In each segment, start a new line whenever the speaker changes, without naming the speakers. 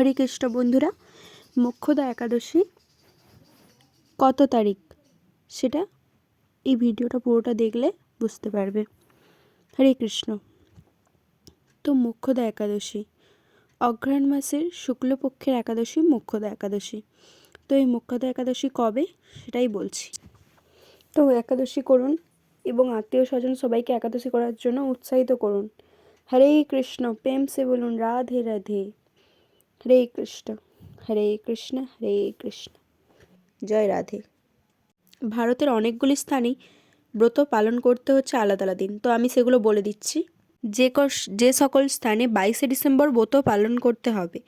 হরে কৃষ্ণ বন্ধুরা মুখ্যদা একাদশী কত তারিখ সেটা এই ভিডিওটা পুরোটা দেখলে বুঝতে পারবে হরে কৃষ্ণ তো মুখ্যদা একাদশী অঘ্রাণ মাসের শুক্লপক্ষের একাদশী মুখ্যদা একাদশী তো এই মুখ্যদা একাদশী কবে সেটাই বলছি তো একাদশী করুন এবং আত্মীয় স্বজন সবাইকে একাদশী করার জন্য উৎসাহিত করুন হরে কৃষ্ণ প্রেম সে বলুন রাধে রাধে হরে কৃষ্ণ হরে কৃষ্ণ হরে কৃষ্ণ জয় রাধে ভারতের অনেকগুলি স্থানেই ব্রত পালন করতে হচ্ছে আলাদা আলাদা দিন তো আমি সেগুলো বলে দিচ্ছি যে যে সকল স্থানে বাইশে ডিসেম্বর ব্রত পালন করতে হবে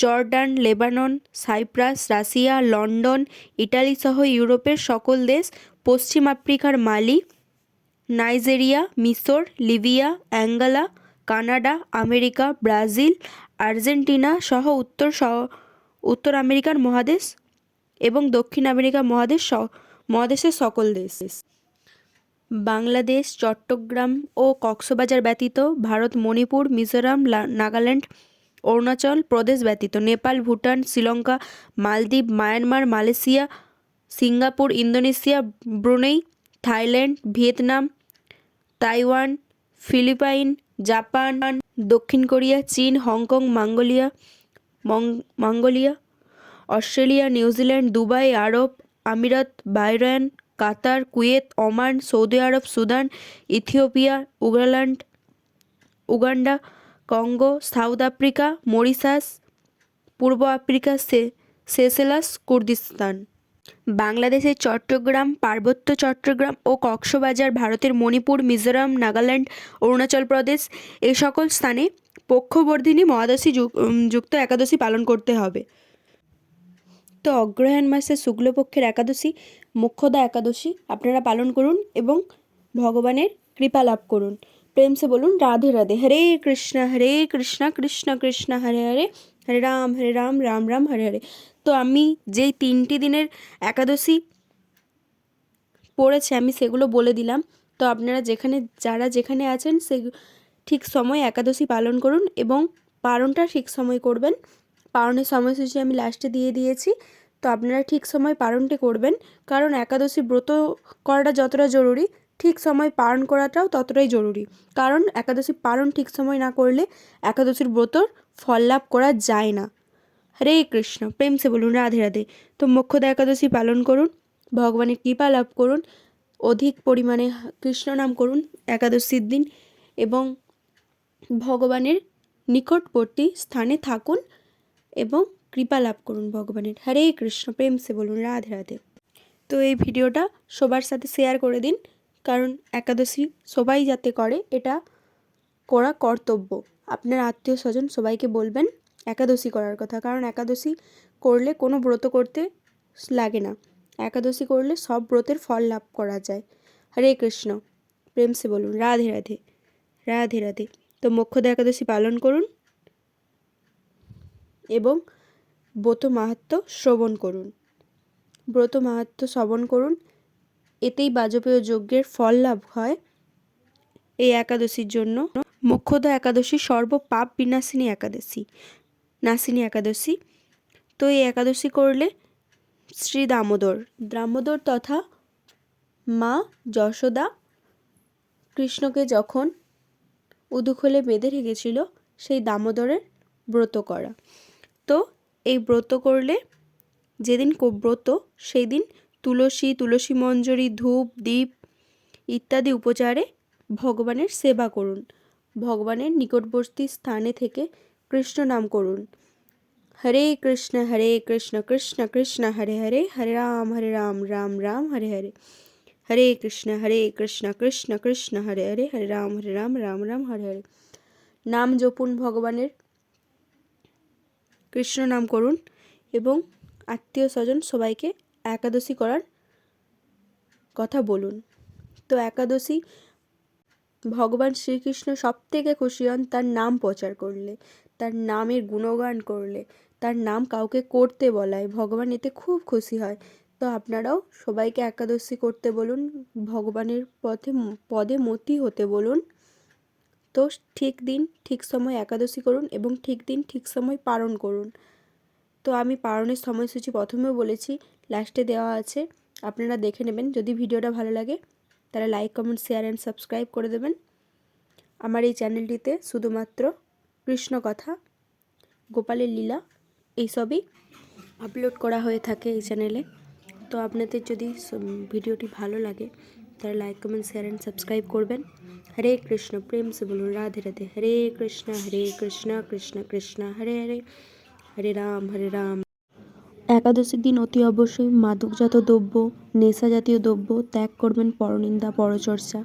Jordan Lebanon Cyprus Russia London Italy সহ ইউরোপের সকল দেশ পশ্চিম আফ্রিকার মালি নাইজেরিয়া মিশর Libya Angola Canada America Brazil Argentina সহ উত্তর উত্তর আমেরিকার মহাদেশ এবং দক্ষিণ আমেরিকা মহাদেশ মহাদেশের সকল দেশ বাংলাদেশ চট্টগ্রাম ও কক্সবাজার ব্যতীত ভারত মণিপুর মিজোরাম নাগাল্যান্ড অরুণাচল প্রদেশ ব্যতীত নেপাল ভুটান শ্রীলঙ্কা মালদ্বীপ Myanmar Malaysia Singapore Indonesia Brunei Thailand Vietnam Taiwan Philippine Japan দক্ষিণ কোরিয়া চীন Hong Kong Mongolia Mongolia Australia New Zealand Dubai আরব আমিরাত Bahrain Qatar Kuwait Oman Saudi আরব সুদান ইথিওপিয়া উগাল্যান্ড Uganda Congo South Africa Mauritius পূর্ব আফ্রিকা সে সেসেলাস কুর্দিস্তান বাংলাদেশের চট্টগ্রাম পার্বত্য চট্টগ্রাম ও কক্সবাজার ভারতের মণিপুর মিজোরাম নাগাল্যান্ড অরুণাচল প্রদেশ এই সকল স্থানে পক্ষবর্ধিনী মহাদশী যুক্ত একাদশী পালন করতে হবে তো অগ্রহায়ণ মাসে শুক্লপক্ষের একাদশী মুখ্যদা একাদশী আপনারা পালন করুন এবং ভগবানের কৃপা লাভ করুন প্রেমসে বলুন রাধে রাধে হরে কৃষ্ণ হরে কৃষ্ণ কৃষ্ণ কৃষ্ণ হরে হরে হরে রাম হরে রাম রাম রাম হরে হরে তো আমি যেই তিনটি দিনের একাদশী পড়েছে আমি সেগুলো বলে দিলাম তো আপনারা যেখানে যারা যেখানে আছেন সে ঠিক সময় একাদশী পালন করুন এবং পালনটা ঠিক সময় করবেন পালনের সময়সূচি আমি লাস্টে দিয়ে দিয়েছি তো আপনারা ঠিক সময় পালনটি করবেন কারণ একাদশী ব্রত করাটা যতটা জরুরি ঠিক সময় পালন করাটাও ততটাই জরুরি কারণ একাদশী পালন ঠিক সময় না করলে একাদশীর ব্রতর ফল লাভ করা যায় না হরে কৃষ্ণ প্রেম সে বলুন রাধে রাধে তো মোক্ষদা একাদশী পালন করুন ভগবানের কৃপা লাভ করুন অধিক পরিমাণে কৃষ্ণ নাম করুন একাদশীর দিন এবং ভগবানের নিকটবর্তী স্থানে থাকুন এবং কৃপা লাভ করুন ভগবানের হরে কৃষ্ণ প্রেম সে বলুন রাধে রাধে তো এই ভিডিওটা সবার সাথে শেয়ার করে দিন কারণ একাদশী সবাই যাতে করে এটা করা কর্তব্য আপনার আত্মীয় স্বজন সবাইকে বলবেন একাদশী করার কথা কারণ একাদশী করলে কোনো ব্রত করতে লাগে না একাদশী করলে সব ব্রতের ফল লাভ করা যায় হরে কৃষ্ণ প্রেমসে বলুন রাধে রাধে রাধে রাধে তো মোক্ষদা একাদশী পালন করুন এবং ব্রত মাহাত্ম শ্রবণ করুন ব্রত মাহাত্ম শ্রবণ করুন এতেই বাজপেয় যজ্ঞের ফল লাভ হয় এই একাদশীর জন্য মোক্ষদা একাদশী সর্ব পাপ বিনাশিনী একাদশী নাসিনী একাদশী তো এই একাদশী করলে শ্রী দামোদর দামোদর তথা মা যশোদা কৃষ্ণকে যখন উদুখলে বেঁধে রেখেছিল সেই দামোদরের ব্রত করা তো এই ব্রত করলে যেদিন ব্রত সেই দিন তুলসী তুলসী মঞ্জরি ধূপ দ্বীপ ইত্যাদি উপচারে ভগবানের সেবা করুন ভগবানের নিকটবর্তী স্থানে থেকে কৃষ্ণ নাম করুন হরে কৃষ্ণ হরে কৃষ্ণ কৃষ্ণ কৃষ্ণ হরে হরে হরে রাম হরে রাম রাম রাম হরে হরে হরে কৃষ্ণ হরে কৃষ্ণ কৃষ্ণ কৃষ্ণ হরে হরে হরে রাম হরে রাম রাম রাম হরে হরে নাম জপুন ভগবানের কৃষ্ণ নাম করুন এবং আত্মীয় স্বজন সবাইকে একাদশী করার কথা বলুন তো একাদশী ভগবান শ্রীকৃষ্ণ সব থেকে খুশি হন তার নাম প্রচার করলে তার নামের গুণগান করলে তার নাম কাউকে করতে বলায় ভগবান এতে খুব খুশি হয় তো আপনারাও সবাইকে একাদশী করতে বলুন ভগবানের পথে পদে মতি হতে বলুন তো ঠিক দিন ঠিক সময় একাদশী করুন এবং ঠিক দিন ঠিক সময় পালন করুন তো আমি পালনের সময়সূচি প্রথমেও বলেছি লাস্টে দেওয়া আছে আপনারা দেখে নেবেন যদি ভিডিওটা ভালো লাগে তারা like comment share and subscribe করে দেবেন আমার এই চ্যানেলটিতে শুধুমাত্র কৃষ্ণ কথা গোপালের লীলা এইসবই আপলোড করা হয়ে থাকে এই চ্যানেলে তো আপনাদের যদি ভিডিওটি ভালো লাগে তারা like comment share and subscribe করবেন হরে কৃষ্ণ প্রেম সে বলুন রাধে রাধে হরে কৃষ্ণ হরে কৃষ্ণ কৃষ্ণ কৃষ্ণ হরে হরে হরে রাম হরে রাম একাদশীর দিন অতি অবশ্যই মাদকজাত দ্রব্য নেশা জাতীয় দ্রব্য ত্যাগ করবেন পরনিন্দা পরচর্চা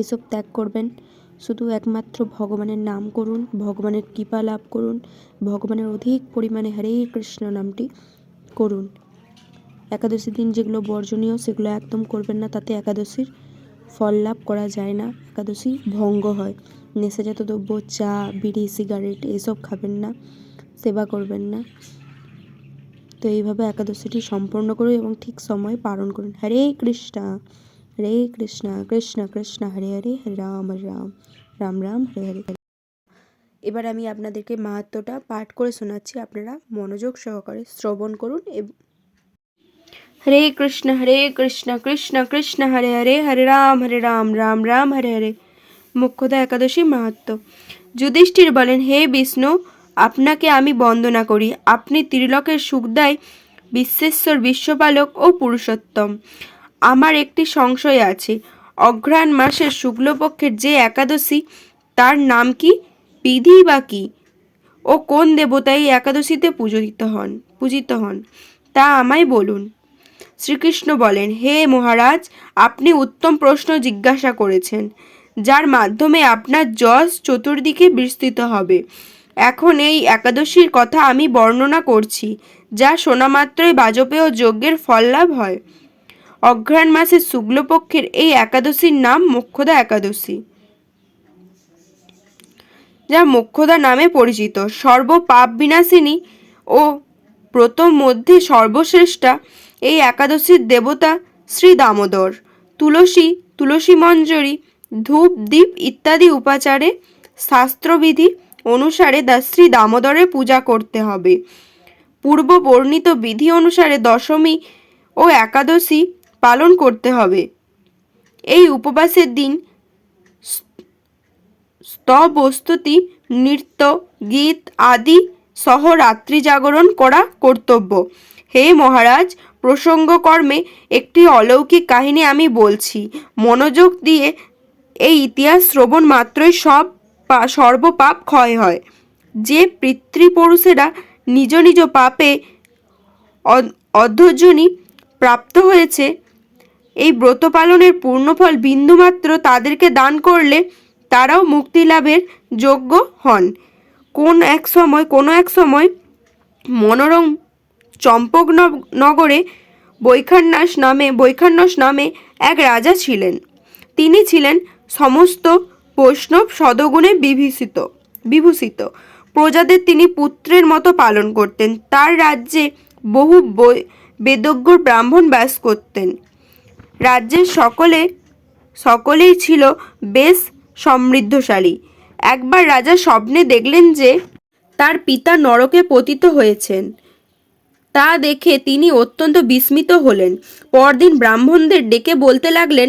এসব ত্যাগ করবেন শুধু একমাত্র ভগবানের নাম করুন ভগবানের কৃপা লাভ করুন ভগবানের অধিক পরিমাণে হরে কৃষ্ণ নামটি করুন একাদশীর দিন যেগুলো বর্জনীয় সেগুলো একদম করবেন না তাতে একাদশীর ফল লাভ করা যায় না একাদশী ভঙ্গ হয় নেশাজাত দ্রব্য চা বিড়ি সিগারেট এসব খাবেন না সেবা করবেন না তো এইভাবে একাদশীটি সম্পন্ন করুন এবং ঠিক সময়ে পালন করুন হরে কৃষ্ণা হরে কৃষ্ণা কৃষ্ণ কৃষ্ণ হরে হরে হরে রাম হরে রাম রাম রাম হরে হরে এবার আমি আপনাদেরকে মাহাত্মটা পাঠ করে শোনাচ্ছি আপনারা মনোযোগ সহকারে শ্রবণ করুন এবং হরে কৃষ্ণ হরে কৃষ্ণ কৃষ্ণ কৃষ্ণ হরে হরে হরে রাম হরে রাম রাম রাম হরে হরে মুখ্যদা একাদশী মাহাত্ম যুধিষ্ঠির বলেন হে বিষ্ণু আপনাকে আমি বন্দনা করি আপনি ত্রিলোকের সুখদায় বিশ্বেশ্বর বিশ্বপালক ও পুরুষোত্তম আমার একটি সংশয় আছে অঘ্রাণ মাসের শুক্লপক্ষের যে একাদশী তার নাম কি বিধি বা কি ও কোন দেবতাই এই একাদশীতে পূজিত হন পূজিত হন তা আমায় বলুন শ্রীকৃষ্ণ বলেন হে মহারাজ আপনি উত্তম প্রশ্ন জিজ্ঞাসা করেছেন যার মাধ্যমে আপনার যশ চতুর্দিকে বিস্তৃত হবে এখন এই একাদশীর কথা আমি বর্ণনা করছি যা শোনামাত্রই বাজপেয় যজ্ঞের ফল লাভ হয় অঘ্রাণ মাসের শুক্লপক্ষের এই একাদশীর নাম মোক্ষদা একাদশী যা মোক্ষদা নামে পরিচিত সর্ব পাপ বিনাশিনী ও প্রথম মধ্যে সর্বশ্রেষ্ঠা এই একাদশীর দেবতা শ্রী দামোদর তুলসী তুলসী মঞ্জরি ধূপ দ্বীপ ইত্যাদি উপাচারে শাস্ত্রবিধি অনুসারে দা শ্রী দামোদরের পূজা করতে হবে পূর্ব বর্ণিত বিধি অনুসারে দশমী ও একাদশী পালন করতে হবে এই উপবাসের দিন স্তবস্তুতি নৃত্য গীত আদি সহ রাত্রি জাগরণ করা কর্তব্য হে মহারাজ প্রসঙ্গকর্মে একটি অলৌকিক কাহিনী আমি বলছি মনোযোগ দিয়ে এই ইতিহাস শ্রবণ মাত্রই সব পা সর্বপাপ ক্ষয় হয় যে পিতৃপুরুষেরা নিজ নিজ পাপে অধ্যজনী প্রাপ্ত হয়েছে এই ব্রত পালনের পূর্ণফল বিন্দুমাত্র তাদেরকে দান করলে তারাও মুক্তি লাভের যোগ্য হন কোন এক সময় কোনো এক সময় মনোরম চম্পক নগরে বৈখান্যাস নামে বৈখান্যাস নামে এক রাজা ছিলেন তিনি ছিলেন সমস্ত বৈষ্ণব সদগুণে বিভীষিত বিভূষিত প্রজাদের তিনি পুত্রের মতো পালন করতেন তার রাজ্যে বহু বেদজ্ঞ ব্রাহ্মণ বাস করতেন রাজ্যের সকলে সকলেই ছিল বেশ সমৃদ্ধশালী একবার রাজা স্বপ্নে দেখলেন যে তার পিতা নরকে পতিত হয়েছেন তা দেখে তিনি অত্যন্ত বিস্মিত হলেন পরদিন ব্রাহ্মণদের ডেকে বলতে লাগলেন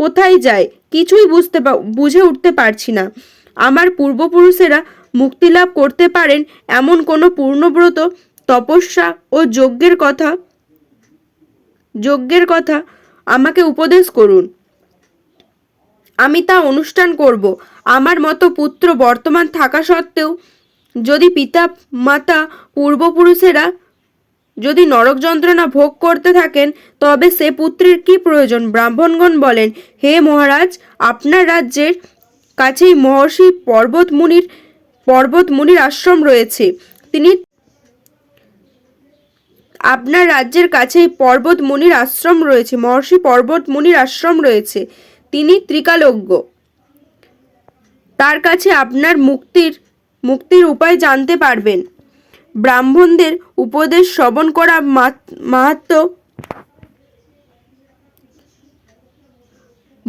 কোথায় যায় কিছুই বুঝতে বুঝে উঠতে পারছি না আমার পূর্বপুরুষেরা মুক্তিলাভ করতে পারেন এমন কোনো পূর্ণব্রত তপস্যা ও যজ্ঞের কথা যজ্ঞের কথা আমাকে উপদেশ করুন আমি তা অনুষ্ঠান করব আমার মতো পুত্র বর্তমান থাকা সত্ত্বেও যদি পিতা মাতা পূর্বপুরুষেরা যদি নরক যন্ত্রণা ভোগ করতে থাকেন তবে সে পুত্রের কি প্রয়োজন ব্রাহ্মণগণ বলেন হে মহারাজ আপনার রাজ্যের কাছেই মহর্ষি পর্বত মুনির পর্বত মুনির আশ্রম রয়েছে তিনি আপনার রাজ্যের কাছেই পর্বত মুনির আশ্রম রয়েছে মহর্ষি পর্বত মুনির আশ্রম রয়েছে তিনি ত্রিকালজ্ঞ তার কাছে আপনার মুক্তির মুক্তির উপায় জানতে পারবেন ব্রাহ্মণদের উপদেশ শ্রবণ করা মাহাত্ম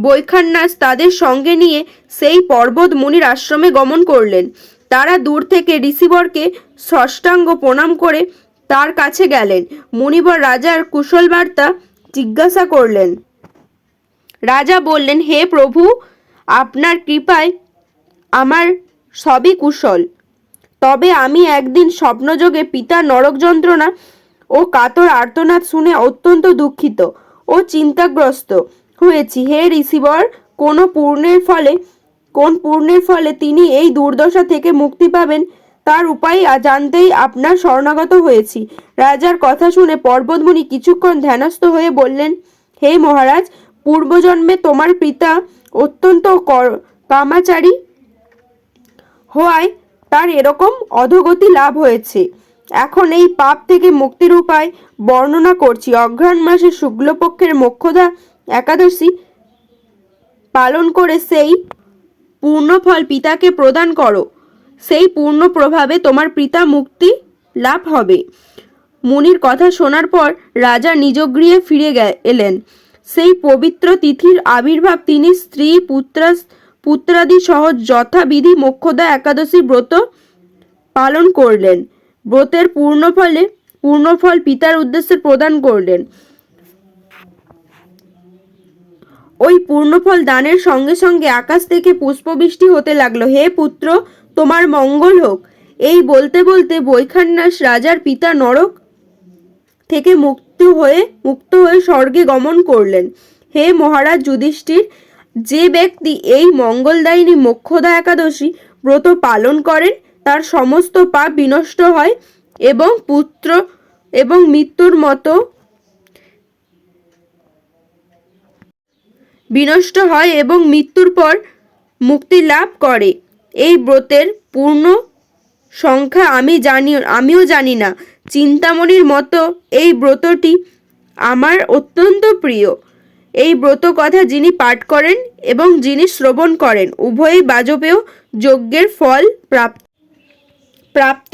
বৈখান্নাস তাদের সঙ্গে নিয়ে সেই পর্বত মুনির আশ্রমে গমন করলেন তারা দূর থেকে রিসিভরকে ষষ্ঠাঙ্গ প্রণাম করে তার কাছে গেলেন মুনিবর রাজার কুশল বার্তা জিজ্ঞাসা করলেন রাজা বললেন হে প্রভু আপনার কৃপায় আমার সবই কুশল তবে আমি একদিন স্বপ্নযোগে পিতা নরক যন্ত্রণা ও কাতর আর্তনাদ শুনে অত্যন্ত দুঃখিত ও চিন্তাগ্রস্ত হয়েছি হে রিসিভার কোন পূর্ণের ফলে কোন পূর্ণের ফলে তিনি এই দুর্দশা থেকে মুক্তি পাবেন তার উপায় জানতেই আপনার শরণাগত হয়েছি রাজার কথা শুনে পর্বতমণি কিছুক্ষণ ধ্যানস্থ হয়ে বললেন হে মহারাজ পূর্বজন্মে তোমার পিতা অত্যন্ত কামাচারী হওয়ায় তার এরকম অধোগতি লাভ হয়েছে এখন এই পাপ থেকে মুক্তির উপায় বর্ণনা করছি অঘ্রাণ মাসে শুক্লপক্ষের মোক্ষদা একাদশী পালন করে সেই ফল পিতাকে প্রদান করো সেই পূর্ণ প্রভাবে তোমার পিতা মুক্তি লাভ হবে মুনির কথা শোনার পর রাজা নিজ ফিরে ফিরে এলেন সেই পবিত্র তিথির আবির্ভাব তিনি স্ত্রী পুত্রাস পুত্রাদি সহ যথাবিধি মোক্ষদা একাদশী ব্রত পালন করলেন ব্রতের পূর্ণফলে পূর্ণফল পিতার উদ্দেশ্যে প্রদান করলেন ওই পূর্ণফল দানের সঙ্গে সঙ্গে আকাশ থেকে পুষ্পবৃষ্টি হতে লাগলো হে পুত্র তোমার মঙ্গল হোক এই বলতে বলতে বৈখান্যাস রাজার পিতা নরক থেকে মুক্ত হয়ে মুক্ত হয়ে স্বর্গে গমন করলেন হে মহারাজ যুধিষ্ঠির যে ব্যক্তি এই মঙ্গলদায়িনী মোক্ষদা একাদশী ব্রত পালন করেন তার সমস্ত পাপ বিনষ্ট হয় এবং পুত্র এবং মৃত্যুর মতো বিনষ্ট হয় এবং মৃত্যুর পর মুক্তি লাভ করে এই ব্রতের পূর্ণ সংখ্যা আমি জানি আমিও জানি না চিন্তামণির মতো এই ব্রতটি আমার অত্যন্ত প্রিয় এই ব্রত কথা যিনি পাঠ করেন এবং যিনি শ্রবণ করেন উভয়ই বাজপেয় যজ্ঞের ফল প্রাপ্ত প্রাপ্ত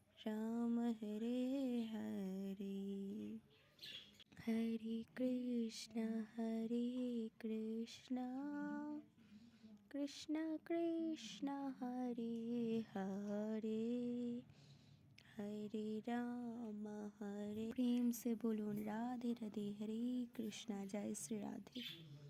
राम हरे हरे हरे कृष्ण हरे कृष्ण कृष्ण कृष्ण हरे हरे हरे राम हरे प्रेम से बोलो राधे राधे हरे कृष्णा जय श्री राधे